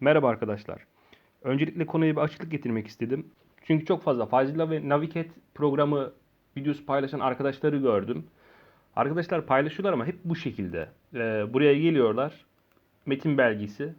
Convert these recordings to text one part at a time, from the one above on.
Merhaba arkadaşlar. Öncelikle konuya bir açıklık getirmek istedim. Çünkü çok fazla Fazla ve Naviket programı videosu paylaşan arkadaşları gördüm. Arkadaşlar paylaşıyorlar ama hep bu şekilde. Ee, buraya geliyorlar. Metin belgesi.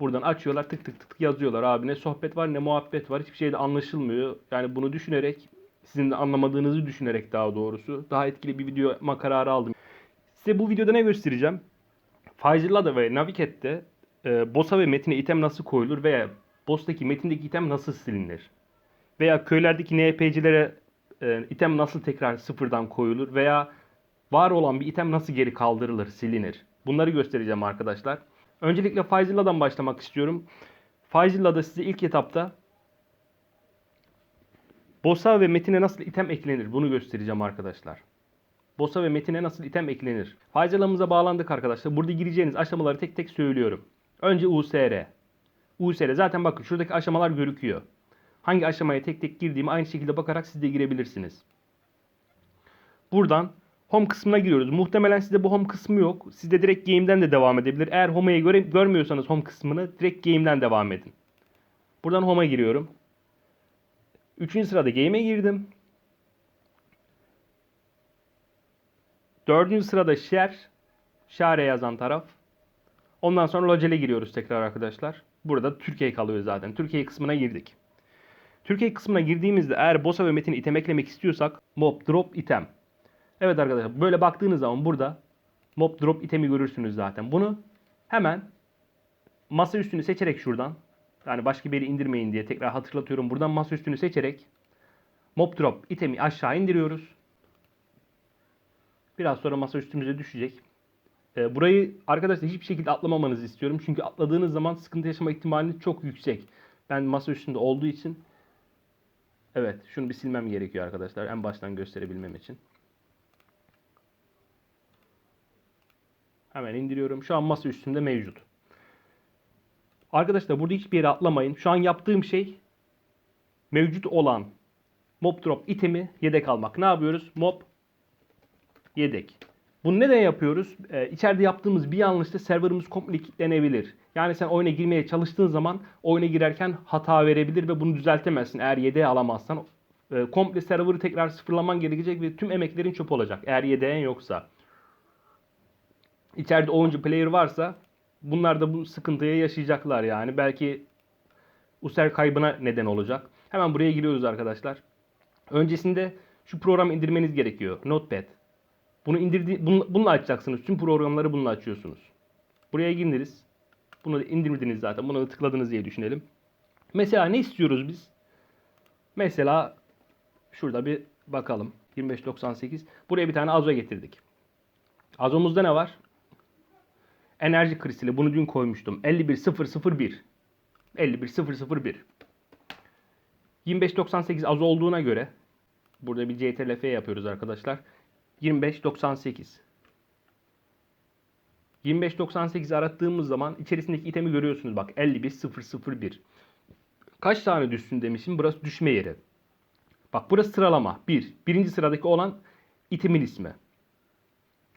Buradan açıyorlar tık tık tık tık yazıyorlar. Abi ne sohbet var ne muhabbet var. Hiçbir şey de anlaşılmıyor. Yani bunu düşünerek sizin de anlamadığınızı düşünerek daha doğrusu daha etkili bir video yapma kararı aldım. Size bu videoda ne göstereceğim? Fazila'da ve Naviket'te e, boss'a ve metine item nasıl koyulur veya boss'taki metindeki item nasıl silinir? Veya köylerdeki NPC'lere e, item nasıl tekrar sıfırdan koyulur veya var olan bir item nasıl geri kaldırılır, silinir? Bunları göstereceğim arkadaşlar. Öncelikle Fazila'dan başlamak istiyorum. Fazila'da size ilk etapta boss'a ve metine nasıl item eklenir bunu göstereceğim arkadaşlar. Boss'a ve metine nasıl item eklenir? Faydalarımıza bağlandık arkadaşlar. Burada gireceğiniz aşamaları tek tek söylüyorum. Önce USR. USR zaten bakın şuradaki aşamalar görüküyor. Hangi aşamaya tek tek girdiğimi aynı şekilde bakarak siz de girebilirsiniz. Buradan home kısmına giriyoruz. Muhtemelen sizde bu home kısmı yok. Siz de direkt game'den de devam edebilir. Eğer home'yi göre, görmüyorsanız home kısmını direkt game'den devam edin. Buradan home'a giriyorum. Üçüncü sırada game'e girdim. Dördüncü sırada share. Share yazan taraf. Ondan sonra locale giriyoruz tekrar arkadaşlar. Burada Türkiye kalıyor zaten. Türkiye kısmına girdik. Türkiye kısmına girdiğimizde eğer bossa ve metin item eklemek istiyorsak mob drop item. Evet arkadaşlar böyle baktığınız zaman burada mob drop itemi görürsünüz zaten. Bunu hemen masa üstünü seçerek şuradan yani başka bir yere indirmeyin diye tekrar hatırlatıyorum. Buradan masa üstünü seçerek mob drop itemi aşağı indiriyoruz. Biraz sonra masa üstümüze düşecek. Ee, burayı arkadaşlar hiçbir şekilde atlamamanızı istiyorum. Çünkü atladığınız zaman sıkıntı yaşama ihtimaliniz çok yüksek. Ben masa üstünde olduğu için Evet şunu bir silmem gerekiyor arkadaşlar. En baştan gösterebilmem için. Hemen indiriyorum. Şu an masa üstünde mevcut. Arkadaşlar burada hiçbir yere atlamayın. Şu an yaptığım şey mevcut olan mob drop itemi yedek almak. Ne yapıyoruz? Mob yedek. Bunu neden yapıyoruz? Ee, içeride yaptığımız bir yanlışta serverımız komple kilitlenebilir. Yani sen oyuna girmeye çalıştığın zaman oyuna girerken hata verebilir ve bunu düzeltemezsin eğer yedeğe alamazsan. E, komple serverı tekrar sıfırlaman gerekecek ve tüm emeklerin çöp olacak eğer yedeğin yoksa. İçeride oyuncu player varsa bunlar da bu sıkıntıyı yaşayacaklar yani. Belki user kaybına neden olacak. Hemen buraya giriyoruz arkadaşlar. Öncesinde şu programı indirmeniz gerekiyor. Notepad. Bunu indirdi, bunu, bununla açacaksınız. Tüm programları bununla açıyorsunuz. Buraya girdiniz. Bunu indirdiniz zaten. Buna da tıkladınız diye düşünelim. Mesela ne istiyoruz biz? Mesela şurada bir bakalım. 2598. Buraya bir tane azo getirdik. Azomuzda ne var? Enerji kristali. Bunu dün koymuştum. 51001. 51001. 2598 az olduğuna göre burada bir CTRL-F yapıyoruz arkadaşlar. 2598. 2598 arattığımız zaman içerisindeki itemi görüyorsunuz bak 51001. Kaç tane düşsün demişim. Burası düşme yeri. Bak burası sıralama. 1. Birinci sıradaki olan itemin ismi.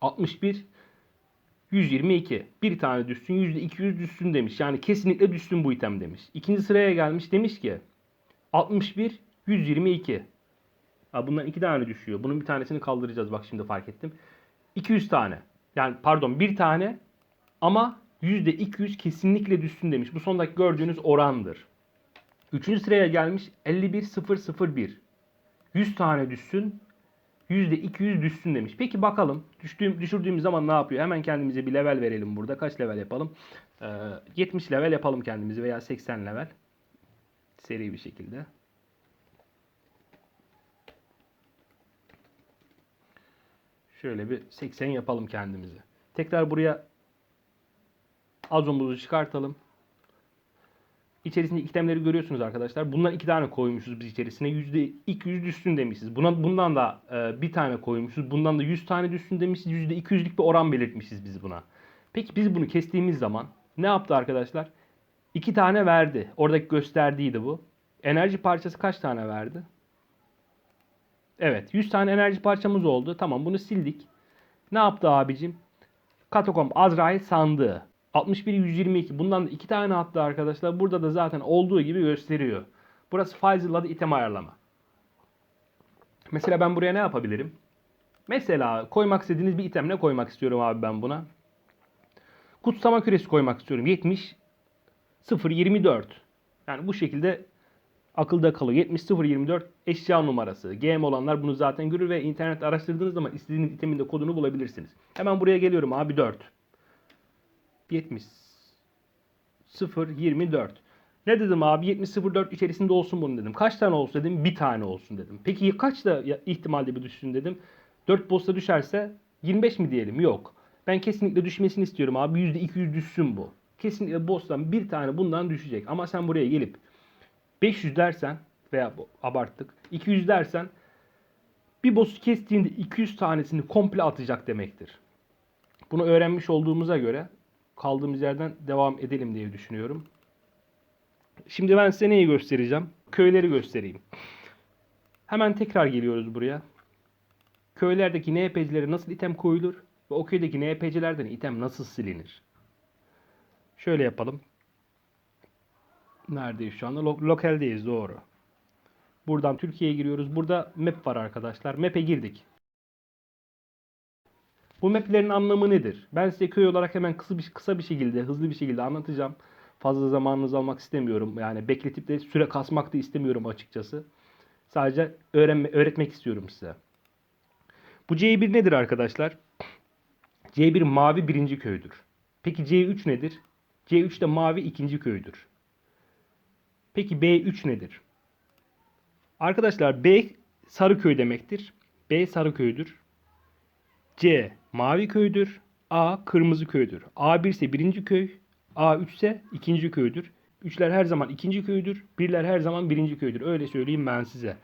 61 122. Bir tane düşsün %200 düşsün demiş. Yani kesinlikle düşsün bu item demiş. İkinci sıraya gelmiş demiş ki 61 122. Bundan iki tane düşüyor. Bunun bir tanesini kaldıracağız. Bak şimdi fark ettim. 200 tane. Yani pardon bir tane ama %200 kesinlikle düşsün demiş. Bu sondaki gördüğünüz orandır. Üçüncü sıraya gelmiş 51001. 100 tane düşsün. %200 düşsün demiş. Peki bakalım düştüğüm, düşürdüğümüz zaman ne yapıyor? Hemen kendimize bir level verelim burada. Kaç level yapalım? Ee, 70 level yapalım kendimizi veya 80 level. Seri bir şekilde. Şöyle bir 80 yapalım kendimizi. Tekrar buraya azomuzu çıkartalım. İçerisinde itemleri görüyorsunuz arkadaşlar. Bundan iki tane koymuşuz biz içerisine. %200 düşsün demişiz. Buna, bundan da e, bir tane koymuşuz. Bundan da 100 tane düşsün demişiz. %200'lük bir oran belirtmişiz biz buna. Peki biz bunu kestiğimiz zaman ne yaptı arkadaşlar? İki tane verdi. Oradaki gösterdiğiydi bu. Enerji parçası kaç tane verdi? Evet 100 tane enerji parçamız oldu. Tamam bunu sildik. Ne yaptı abicim? Katakomb Azrail sandığı. 61 122. Bundan da iki tane hatta arkadaşlar. Burada da zaten olduğu gibi gösteriyor. Burası adı item ayarlama. Mesela ben buraya ne yapabilirim? Mesela koymak istediğiniz bir item ne koymak istiyorum abi ben buna? Kutsama küresi koymak istiyorum. 70 0 24. Yani bu şekilde akılda kalıyor. 70 0 24 eşya numarası. GM olanlar bunu zaten görür ve internet araştırdığınız zaman istediğiniz itemin de kodunu bulabilirsiniz. Hemen buraya geliyorum abi 4. 70 0 24. Ne dedim abi? 7004 içerisinde olsun bunu dedim. Kaç tane olsun dedim? Bir tane olsun dedim. Peki kaç da ihtimalde bir düşsün dedim. 4 posta düşerse 25 mi diyelim? Yok. Ben kesinlikle düşmesini istiyorum abi. %200 düşsün bu. Kesinlikle boss'tan bir tane bundan düşecek. Ama sen buraya gelip 500 dersen veya abarttık 200 dersen bir boss'u kestiğinde 200 tanesini komple atacak demektir. Bunu öğrenmiş olduğumuza göre kaldığımız yerden devam edelim diye düşünüyorum. Şimdi ben size neyi göstereceğim? Köyleri göstereyim. Hemen tekrar geliyoruz buraya. Köylerdeki NPC'lere nasıl item koyulur ve o köydeki NPC'lerden item nasıl silinir? Şöyle yapalım. Neredeyiz şu anda? Lo- lokaldeyiz doğru. Buradan Türkiye'ye giriyoruz. Burada map var arkadaşlar. Map'e girdik. Bu maplerin anlamı nedir? Ben size köy olarak hemen kısa bir, kısa bir şekilde, hızlı bir şekilde anlatacağım. Fazla zamanınızı almak istemiyorum. Yani bekletip de süre kasmak da istemiyorum açıkçası. Sadece öğrenme, öğretmek istiyorum size. Bu C1 nedir arkadaşlar? C1 mavi birinci köydür. Peki C3 nedir? C3 de mavi ikinci köydür. Peki B3 nedir? Arkadaşlar B sarı köy demektir. B sarı köydür. C mavi köydür. A kırmızı köydür. A1 ise birinci köy. A3 ise ikinci köydür. Üçler her zaman ikinci köydür. Birler her zaman birinci köydür. Öyle söyleyeyim ben size.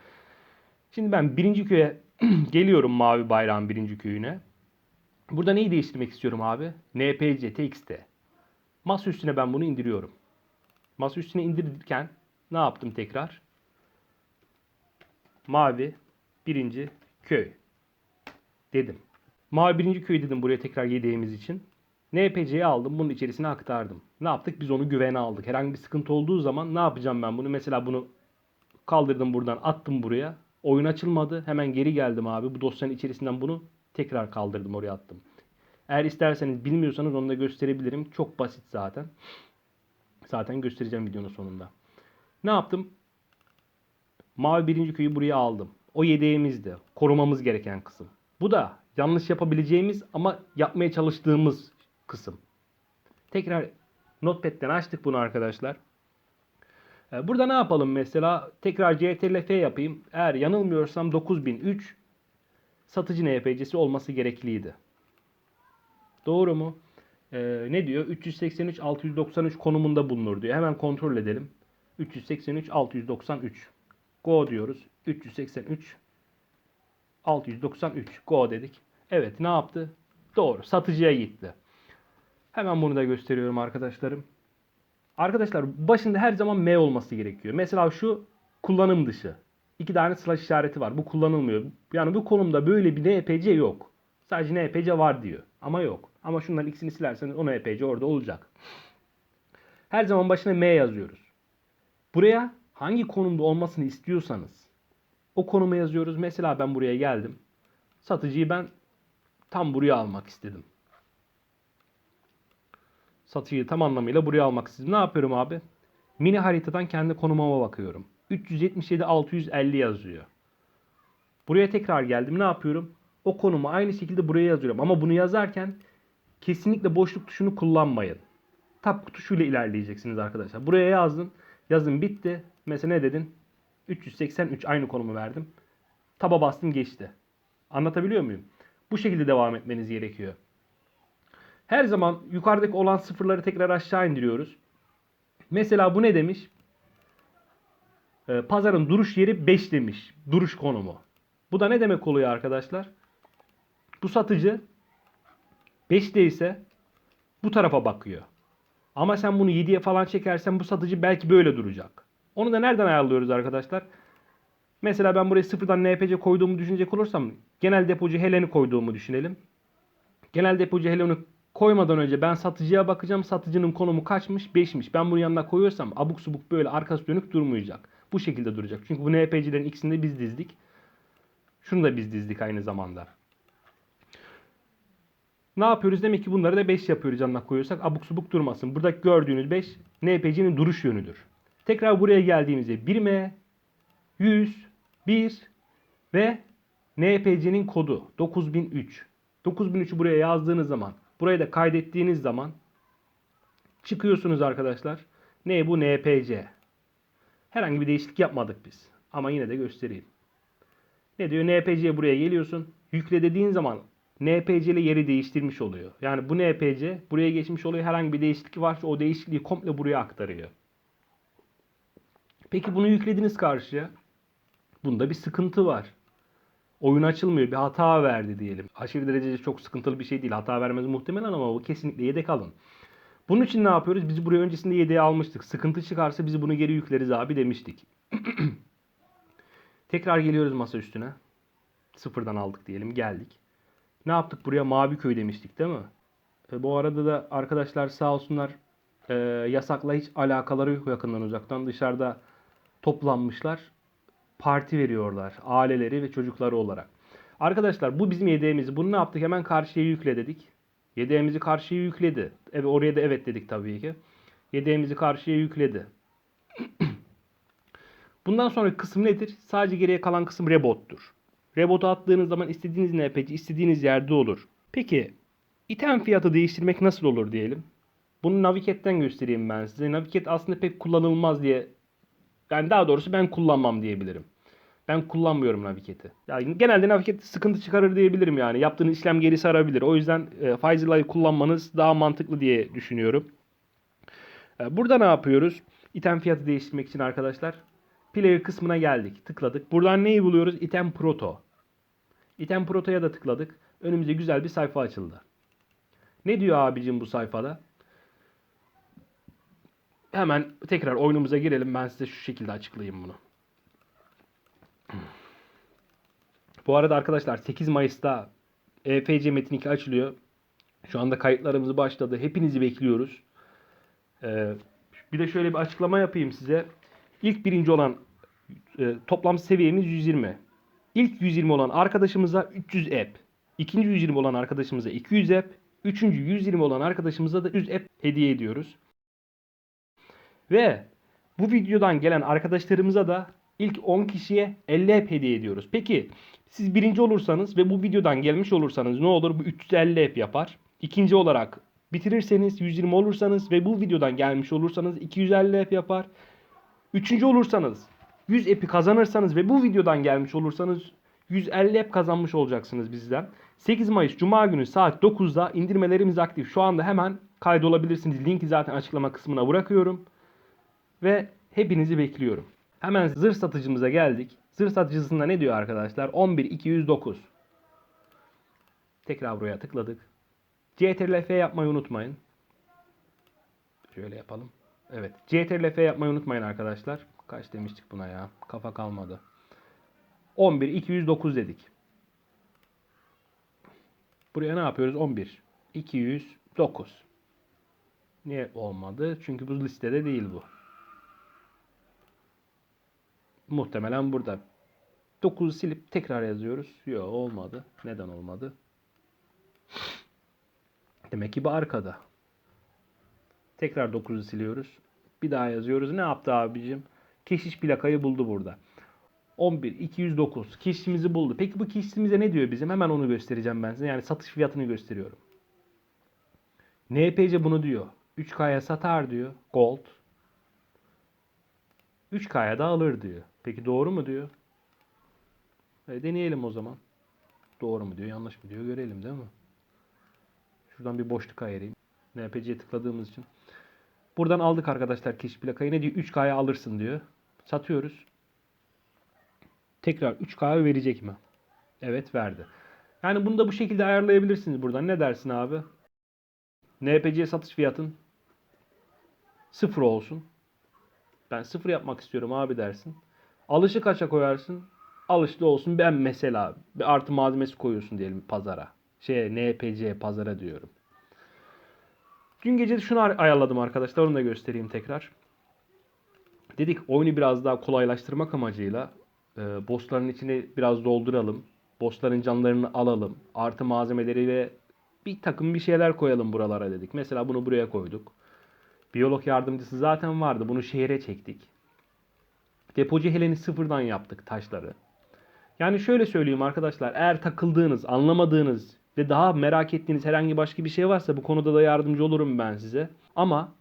Şimdi ben birinci köye geliyorum mavi bayrağın birinci köyüne. Burada neyi değiştirmek istiyorum abi? NPC, TXT. Masa üstüne ben bunu indiriyorum. Masa üstüne indirirken ne yaptım tekrar? Mavi birinci köy dedim. Mavi birinci köy dedim buraya tekrar yedeğimiz için. NPC'yi aldım bunun içerisine aktardım. Ne yaptık? Biz onu güvene aldık. Herhangi bir sıkıntı olduğu zaman ne yapacağım ben bunu? Mesela bunu kaldırdım buradan attım buraya. Oyun açılmadı. Hemen geri geldim abi. Bu dosyanın içerisinden bunu tekrar kaldırdım oraya attım. Eğer isterseniz bilmiyorsanız onu da gösterebilirim. Çok basit zaten. Zaten göstereceğim videonun sonunda. Ne yaptım? Mavi birinci köyü buraya aldım. O yedeğimizdi. Korumamız gereken kısım. Bu da yanlış yapabileceğimiz ama yapmaya çalıştığımız kısım. Tekrar Notepad'den açtık bunu arkadaşlar. Ee, Burada ne yapalım mesela? Tekrar CTRL-F yapayım. Eğer yanılmıyorsam 9003 satıcı NPC'si olması gerekliydi. Doğru mu? Ee, ne diyor? 383 693 konumunda bulunur diyor. Hemen kontrol edelim. 383 693. Go diyoruz. 383 693. Go dedik. Evet ne yaptı? Doğru. Satıcıya gitti. Hemen bunu da gösteriyorum arkadaşlarım. Arkadaşlar başında her zaman M olması gerekiyor. Mesela şu kullanım dışı. İki tane slash işareti var. Bu kullanılmıyor. Yani bu konumda böyle bir NPC yok. Sadece NPC var diyor. Ama yok. Ama şunların ikisini silerseniz o NPC orada olacak. Her zaman başına M yazıyoruz. Buraya hangi konumda olmasını istiyorsanız o konuma yazıyoruz. Mesela ben buraya geldim. Satıcıyı ben tam buraya almak istedim. Satıcıyı tam anlamıyla buraya almak istedim. Ne yapıyorum abi? Mini haritadan kendi konumuma bakıyorum. 377 650 yazıyor. Buraya tekrar geldim. Ne yapıyorum? O konumu aynı şekilde buraya yazıyorum. Ama bunu yazarken kesinlikle boşluk tuşunu kullanmayın. Tab tuşuyla ilerleyeceksiniz arkadaşlar. Buraya yazdın. Yazın bitti. Mesela ne dedin? 383 aynı konumu verdim. Taba bastım geçti. Anlatabiliyor muyum? Bu şekilde devam etmeniz gerekiyor. Her zaman yukarıdaki olan sıfırları tekrar aşağı indiriyoruz. Mesela bu ne demiş? Ee, pazarın duruş yeri 5 demiş. Duruş konumu. Bu da ne demek oluyor arkadaşlar? Bu satıcı 5'te ise bu tarafa bakıyor. Ama sen bunu 7'ye falan çekersen bu satıcı belki böyle duracak. Onu da nereden ayarlıyoruz arkadaşlar? Mesela ben buraya sıfırdan NPC koyduğumu düşünecek olursam genel depocu Helen'i koyduğumu düşünelim. Genel depocu Helen'i Koymadan önce ben satıcıya bakacağım. Satıcının konumu kaçmış? 5'miş. Ben bunu yanına koyuyorsam abuk subuk böyle arkası dönük durmayacak. Bu şekilde duracak. Çünkü bu NPC'lerin ikisini de biz dizdik. Şunu da biz dizdik aynı zamanda. Ne yapıyoruz? Demek ki bunları da 5 yapıyoruz yanına koyuyorsak abuk subuk durmasın. Burada gördüğünüz 5 NPC'nin duruş yönüdür. Tekrar buraya geldiğimizde 1M, 100, 1 ve NPC'nin kodu 9003. 9003'ü buraya yazdığınız zaman, burayı da kaydettiğiniz zaman çıkıyorsunuz arkadaşlar. Ne bu? NPC. Herhangi bir değişiklik yapmadık biz. Ama yine de göstereyim. Ne diyor? NPC'ye buraya geliyorsun. Yükle dediğin zaman NPC ile yeri değiştirmiş oluyor. Yani bu NPC buraya geçmiş oluyor. Herhangi bir değişiklik varsa o değişikliği komple buraya aktarıyor. Peki bunu yüklediniz karşıya. Bunda bir sıkıntı var. Oyun açılmıyor. Bir hata verdi diyelim. Aşırı derecede çok sıkıntılı bir şey değil. Hata vermez muhtemelen ama bu kesinlikle yedek alın. Bunun için ne yapıyoruz? Biz buraya öncesinde yedeğe almıştık. Sıkıntı çıkarsa biz bunu geri yükleriz abi demiştik. Tekrar geliyoruz masa üstüne. Sıfırdan aldık diyelim. Geldik. Ne yaptık? Buraya Mavi Köy demiştik değil mi? E, bu arada da arkadaşlar sağ olsunlar e, yasakla hiç alakaları yok yakından uzaktan. Dışarıda toplanmışlar. Parti veriyorlar. Aileleri ve çocukları olarak. Arkadaşlar bu bizim yedeğimiz. Bunu ne yaptık? Hemen karşıya yükle dedik. Yedeğimizi karşıya yükledi. Evet, oraya da evet dedik tabii ki. Yedeğimizi karşıya yükledi. Bundan sonraki kısım nedir? Sadece geriye kalan kısım rebottur. Rebot'a attığınız zaman istediğiniz NPC istediğiniz yerde olur. Peki item fiyatı değiştirmek nasıl olur diyelim. Bunu Navigate'den göstereyim ben size. Navigate aslında pek kullanılmaz diye yani daha doğrusu ben kullanmam diyebilirim. Ben kullanmıyorum Navigate'i. Yani genelde Navigate sıkıntı çıkarır diyebilirim yani. Yaptığınız işlem geri sarabilir. O yüzden e, Faizilay'ı kullanmanız daha mantıklı diye düşünüyorum. E, burada ne yapıyoruz? İtem fiyatı değiştirmek için arkadaşlar. Player kısmına geldik. Tıkladık. Buradan neyi buluyoruz? Item Proto. Item Proto'ya da tıkladık. Önümüze güzel bir sayfa açıldı. Ne diyor abicim bu sayfada? Hemen tekrar oyunumuza girelim. Ben size şu şekilde açıklayayım bunu. Bu arada arkadaşlar 8 Mayıs'ta EFC Metin 2 açılıyor. Şu anda kayıtlarımız başladı. Hepinizi bekliyoruz. Ee, bir de şöyle bir açıklama yapayım size. İlk birinci olan e, toplam seviyemiz 120. İlk 120 olan arkadaşımıza 300 app. İkinci 120 olan arkadaşımıza 200 app. Üçüncü 120 olan arkadaşımıza da 100 app hediye ediyoruz. Ve bu videodan gelen arkadaşlarımıza da ilk 10 kişiye 50 app hediye ediyoruz. Peki siz birinci olursanız ve bu videodan gelmiş olursanız ne olur? Bu 350 app yapar. İkinci olarak bitirirseniz 120 olursanız ve bu videodan gelmiş olursanız 250 app yapar. Üçüncü olursanız 100 app'i kazanırsanız ve bu videodan gelmiş olursanız 150 app kazanmış olacaksınız bizden. 8 Mayıs Cuma günü saat 9'da indirmelerimiz aktif. Şu anda hemen kaydolabilirsiniz. Linki zaten açıklama kısmına bırakıyorum. Ve hepinizi bekliyorum. Hemen zırh satıcımıza geldik. Zırh satıcısında ne diyor arkadaşlar? 11209. Tekrar buraya tıkladık. CTRL-F yapmayı unutmayın. Şöyle yapalım. Evet. CTRL-F yapmayı unutmayın arkadaşlar. Kaç demiştik buna ya? Kafa kalmadı. 11209 dedik. Buraya ne yapıyoruz? 11 209. Niye olmadı? Çünkü bu listede değil bu. Muhtemelen burada. 9'u silip tekrar yazıyoruz. Yok olmadı. Neden olmadı? Demek ki bu arkada. Tekrar 9'u siliyoruz. Bir daha yazıyoruz. Ne yaptı abicim? Keşiş plakayı buldu burada. 11 209 keşişimizi buldu. Peki bu keşişimize ne diyor bizim? Hemen onu göstereceğim ben size. Yani satış fiyatını gösteriyorum. NPC bunu diyor. 3K'ya satar diyor. Gold. 3K'ya da alır diyor. Peki doğru mu diyor? E, deneyelim o zaman. Doğru mu diyor, yanlış mı diyor görelim değil mi? Şuradan bir boşluk ayırayım. NPC'ye tıkladığımız için. Buradan aldık arkadaşlar keşif plakayı. Ne diyor? 3K'ya alırsın diyor. Satıyoruz. Tekrar 3K'ya verecek mi? Evet verdi. Yani bunu da bu şekilde ayarlayabilirsiniz buradan. Ne dersin abi? NPC satış fiyatın sıfır olsun. Ben sıfır yapmak istiyorum abi dersin. Alışı kaça koyarsın? Alışlı olsun. Ben mesela bir artı malzemesi koyuyorsun diyelim pazara. Şey NPC pazara diyorum. Dün gece şunu ay- ayarladım arkadaşlar. Onu da göstereyim tekrar. Dedik oyunu biraz daha kolaylaştırmak amacıyla e, bossların içini biraz dolduralım. Bossların canlarını alalım. Artı malzemeleri ve bir takım bir şeyler koyalım buralara dedik. Mesela bunu buraya koyduk. Biyolog yardımcısı zaten vardı. Bunu şehre çektik. Depocu heleni sıfırdan yaptık taşları. Yani şöyle söyleyeyim arkadaşlar. Eğer takıldığınız, anlamadığınız ve daha merak ettiğiniz herhangi başka bir şey varsa bu konuda da yardımcı olurum ben size. Ama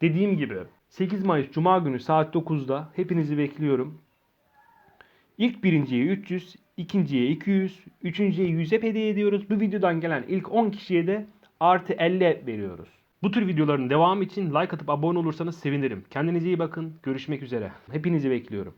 dediğim gibi 8 Mayıs Cuma günü saat 9'da hepinizi bekliyorum. İlk birinciye 300, ikinciye 200, üçüncüye 100 hep hediye ediyoruz. Bu videodan gelen ilk 10 kişiye de artı 50 veriyoruz. Bu tür videoların devamı için like atıp abone olursanız sevinirim. Kendinize iyi bakın. Görüşmek üzere. Hepinizi bekliyorum.